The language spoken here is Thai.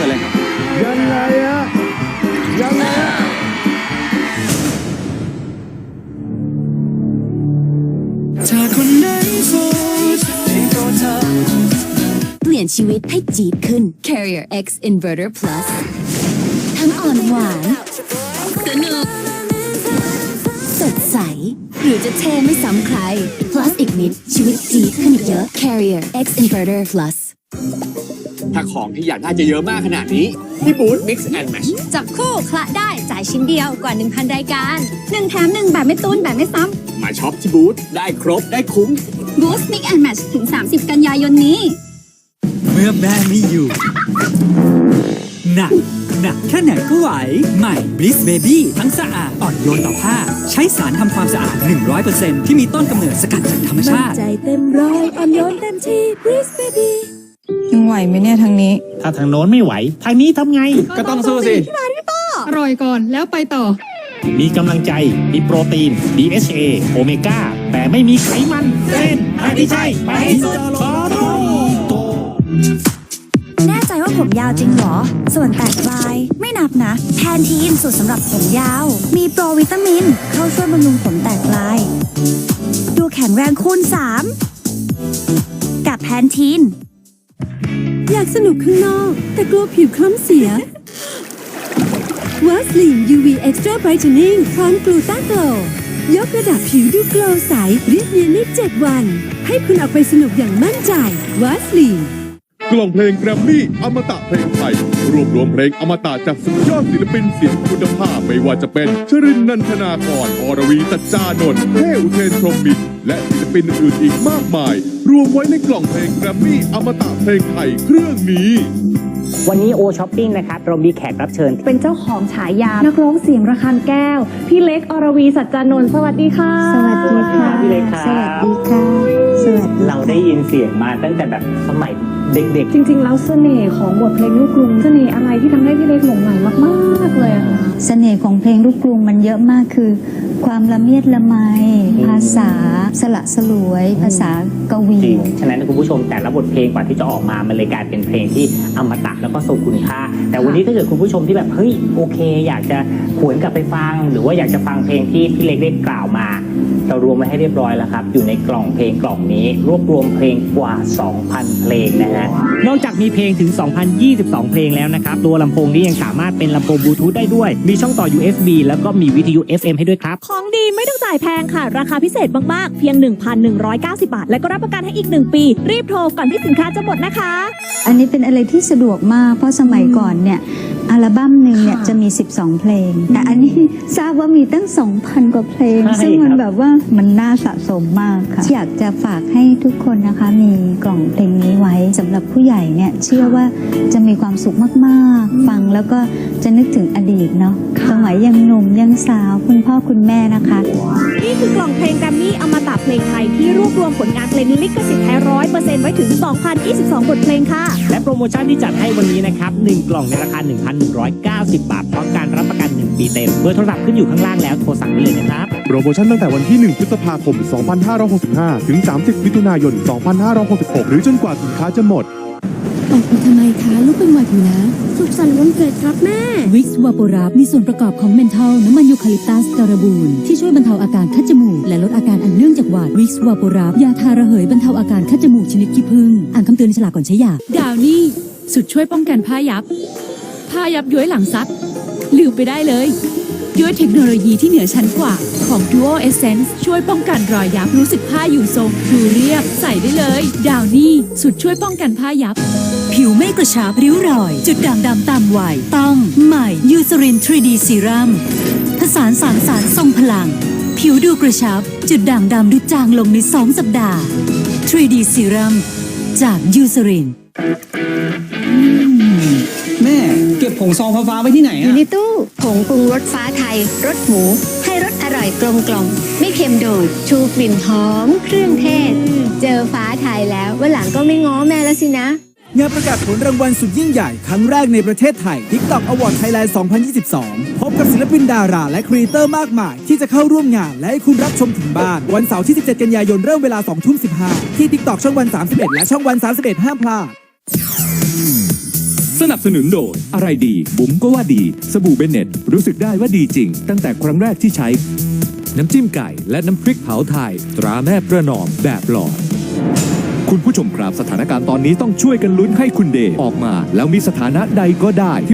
กิดอะไรครับยังไงอะยังไงอะถ้าคนไหนโสดให้โปรดเธอเปลี่ยนชีวิตให้จี๊ดขึ้น Carrier X Inverter Plus ทั้งอ่อนหวานสนุกสดใส หรือจะเท่ไม่ซ้ำใคร Plus อีกนิดชีวิตจี๊ดขึ้นอีกเยอะ Carrier X Inverter Plus ถ้าของที่อยากได้จะเยอะมากขนาดนี้ ที่บูธ Mix and Match จับคู่คละได้จ่ายชิ้นเดียวกว่า 1,000 รายการ 1 แถม 1 แบบไม่ตุ้นแบบไม่ซ้มาช็อปที่บูธได้ครบได้คุ้มำ Boost Mix and Match ถึง 30 กันยายนนี้ เมื่อแม่ไม่อยู่ หนัก หนักแค่ไหนก็ไหว ใหม่ Bliss Baby ทั้งสะอาดอ่อนโยนต่อผ้า ใช้สารทำความสะอาด 100%ที่มีต้นกำเนิดสกัดจากธรรมชาติ ใจเต็มร้อยอ่อนโยนเต็มที่ Breeze Baby ยังไหวไหมเนี่ยทางนี้ ถ้าทางโน้นไม่ไหว ทางนี้ทำไง ก็ต้องสู้สิ อร่อยก่อนแล้วไปต่อ มีกำลังใจ มีโปรตีน DHA โอเมก้า แต่ไม่มีไขมันเส้นทางที่ใช่ ไปให้สุดขอโทษ แน่ใจว่าผมยาวจริงเหรอ ส่วนแตกปลาย ไม่นับนะแทนทีนสูตรสำหรับผมยาว มีโปรวิตามิน เข้าช่วยบำรุงผมแตกปลาย ดูแข็งแรงคูณ 3 กับแพนทีน อยากสนุกข้างนอก แต่กลัวผิวคล้ำเสียวัสลีน UV Extra Brightening พร้อมกลูต้าโกลยกระดับผิวดูโกลใสเรียบเนียนใน 7 วัน ให้คุณออกไปสนุกอย่างมั่นใจวัสลีน กล่องเพลงแกรมมี่อมตะเพลงไทย รวบรวมเพลงอมตะจากสุดยอดศิลปินเสียงคุณภาพไม่ว่าจะเป็นชรินทร์นันทนากรอรวีตัจจานนท์เทอุเทนพรหมบินและศิลปินอื่นอีกมากมาย รวมไว้ในกล่องเพลงแกรมมี่อมตะเพลงไทยเครื่องนี้วันนี้โอช้อปปิ้งนะครับเรามีแขกรับเชิญ เป็นเจ้าของฉายา นักร้องเสียงระฆังแก้ว พี่เล็กอรวีสัจจานนท์สวัสดีค่ะ สวัสดีค่ะพี่เล็กครับสวัสดีค่ะ สวัสดีเราได้ยินเสียงมาตั้งแต่แบบสมัย เด็กจริงๆ แล้วเสน่ห์ของบทเพลงลูกกรุงเสน่ห์อะไรที่ทำให้พี่เล็กหลงใหลมากๆเลยอะค่ะเสน่ห์ของเพลงลูกกรุงมันเยอะมากคือ ความละเมียดละไม ภาษาสละสลวย ภาษากวีๆจริง ฉะนั้นคุณผู้ชมแต่ละบทเพลงกว่าที่จะออกมา มันเลยกลายเป็นเพลงที่อมตะแล้วก็ทรงคุณค่า แต่วันนี้ถ้าเกิดคุณผู้ชมที่แบบเฮ้ยโอเค อยากจะหวนกลับไปฟัง หรือว่าอยากจะฟังเพลงที่พี่เล็กได้กล่าวมา เรารวมไว้ให้เรียบร้อยแล้วครับ อยู่ในกล่องเพลงกล่องนี้ รวบรวมเพลงกว่า 2,000 เพลงนะฮะนอกจากมีเพลงถึง 2,022 เพลงแล้วนะครับ ตัวลำโพงนี้ยังสามารถเป็นลำโพงบลูทูธได้ด้วย มีช่องต่อ USB แล้วก็มีวิทยุ FM ให้ด้วยครับ ของดีไม่ต้องจ่ายแพงค่ะ ราคาพิเศษมาก ๆ เพียง 1,190 บาท และก็รับประกันให้อีก 1 ปี รีบโทรก่อนที่สินค้าจะหมดนะคะ อันนี้เป็นอะไรที่สะดวกมากเพราะสมัยก่อนเนี่ยอัลบั้มหนึ่งเนี่ยจะมี 12 เพลง แต่อันนี้ทราบว่ามีตั้ง 2,000 กว่าเพลงใช่ซึ่งมันครับแบบว่ามันน่าสะสมมากค่ะ อยากจะฝากให้ทุกคนนะคะ มีกล่องเพลงนี้ไว้สำหรับผู้ใหญ่เนี่ยเชื่อว่าจะมีความสุขมากๆ ฟังแล้วก็จะนึกถึงอดีตเนาะสมัยยังหนุ่มยังสาวคุณพ่อคุณแม่นะคะ นี่คือกล่องเพลงแกรมมี่อมตะเพลงไทยที่รวบรวมผลงานเพลงลิขสิทธิ์แท้ร้อยเปอร์เซ็นต์ไว้ถึง 2,022 บทเพลงค่ะ และโปรโมชั่นที่จัดให้วันนี้นะครับ 1 กล่องในราคา 1,190 บาท พร้อมการรับประกัน 1 ปีเต็ม เบอร์โทรศัพท์ขึ้นอยู่ข้างล่างแล้วโทรสั่งได้เลยนะครับ โปรโมชั่นตั้งแต่วันที่ 1 พฤษภาคม 2565 ถึง 30 มิถุนายน 2566 หรือจนกว่าสินค้าจะหมด ออกไปทำไมคะลูกเป็นหวัดอยู่นะ สุขสันต์วันเกิดครับแม่ วิกซ์วาโปรับมีส่วนประกอบของเมนทอลน้ำมันยูคาลิปตัสการบูนที่ช่วยบรรเทาอาการคัดจมูก และลดอาการอันเนื่องจากหวัดวิกซ์วาโปรับยาทาระเหยบรรเทาอาการคัดจมูกชนิดขี้ผึ้งอ่านคำเตือนในฉลากก่อนใช้ยาดาวนี่สุดช่วยป้องกันผ้ายับ ผ้ายับย้วยหลังซักลืมไปได้เลยด้วยเทคโนโลยีที่เหนือชั้นกว่าของ Duo Essence ช่วยป้องกันรอยยับรู้สึกผ้าอยู่ทรงดูเรียบใส่ได้เลย ดาวนี่สุดช่วยป้องกันผ้ายับ ผิวไม่กระชับริ้วรอย จุดด่างดำตามวัยต้องใหม่ยูซริน 3D ซีรัมผสานสารสารทรงพลัง ผิวดูกระชับ จุดด่างดำดูจางลงใน 2 สัปดาห์ 3D ซีรัมจากยูซรินแม่เก็บผงซองฟ้าๆไว้ที่ไหนอยู่อะในตู้ผงปรุงรสฟ้าไทยรสหมู ให้รสอร่อยกลมกล่อมไม่เค็มโดด ชูกลิ่นหอม เครื่องเทศ เจอฟ้าไทยแล้ววันหลังก็ไม่ง้อแม่แล้วสินะ งานประกาศผลรางวัลสุดยิ่งใหญ่ครั้งแรกในประเทศไทย TikTok Award Thailand 2022 พบกับศิลปินดารา และครีเอเตอร์มากมาย ที่จะเข้าร่วมงานและให้คุณรับชมถึงบ้าน วันเสาร์ที่ 17 กันยายนเริ่มเวลา 2 ทุ่ม 15 ที่ TikTok ช่องวัน 31 และช่องวัน 31 ห้ามพลาด สนับสนุนโดยอะไรดีบุ๋มก็ว่าดี สบู่เบนเน็ตรู้สึกได้ว่าดีจริง ตั้งแต่ครั้งแรกที่ใช้ น้ำจิ้มไก่และน้ำพริกเผาไทยตราแม่ประนอมแบบหลอด คุณผู้ชมครับสถานการณ์ตอนนี้ต้องช่วยกันลุ้นให้คุณเดย์ออกมา แล้วมีสถานะใดก็ได้